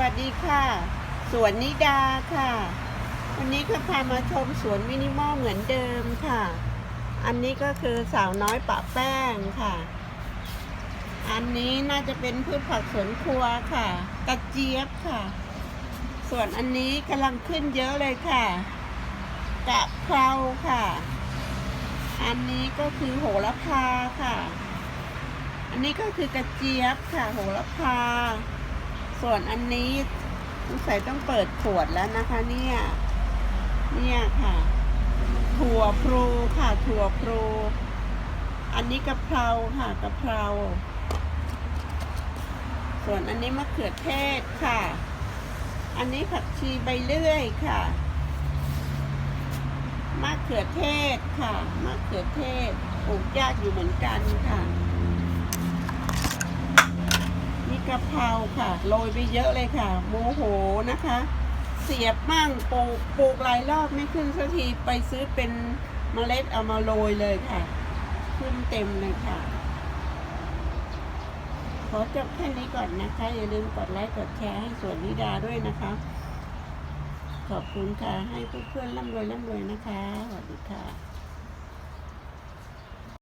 วัสดีค่ะ สวนนิดาค่ะ วันนี้ก็พามาชมสวนมินิมอลเหมือนเดิมค่ะ อันนี้ก็คือสาวน้อยปะแป้งค่ะ อันนี้น่าจะเป็นพืชผักสวนครัวค่ะกระเจี๊ยบค่ะ ส่วนอันนี้กำลังขึ้นเยอะเลยค่ะกะเพราค่ะ อันนี้ก็คือโหระพาค่ะ อันนี้ก็คือกระเจี๊ยบค่ะ โหระพา ส่วนอันนี้สงสัยต้องเปิดขวดแล้วนะคะ เนี่ย เนี่ยค่ะ ถั่วพลูค่ะ ถั่วพลู อันนี้กะเพราค่ะกะเพรา ส่วนอันนี้มะเขือเทศค่ะ อันนี้ผักชีใบเลื่อยค่ะมะเขือเทศค่ะมะเขือเทศปลูกยากอยู่เหมือนกันค่ะ นี่ กะเพราค่ะ โรยไปเยอะเลยค่ะโมโหนะคะ เสียบมั่งปลูกปลูกหลายรอบไม่ขึ้นสักทีไปซื้อเป็นเมล็ดเอามาโรยเลยค่ะ ขึ้นเต็มเลยค่ะ ขอจบแค่นี้ก่อนนะคะ อย่าลืมกดไลค์กดแชร์ให้สวนนิดาด้วยนะคะ ขอบคุณค่ะให้เพื่อนๆร่ำรวยร่ำรวยนะคะสวัสดีค่ะ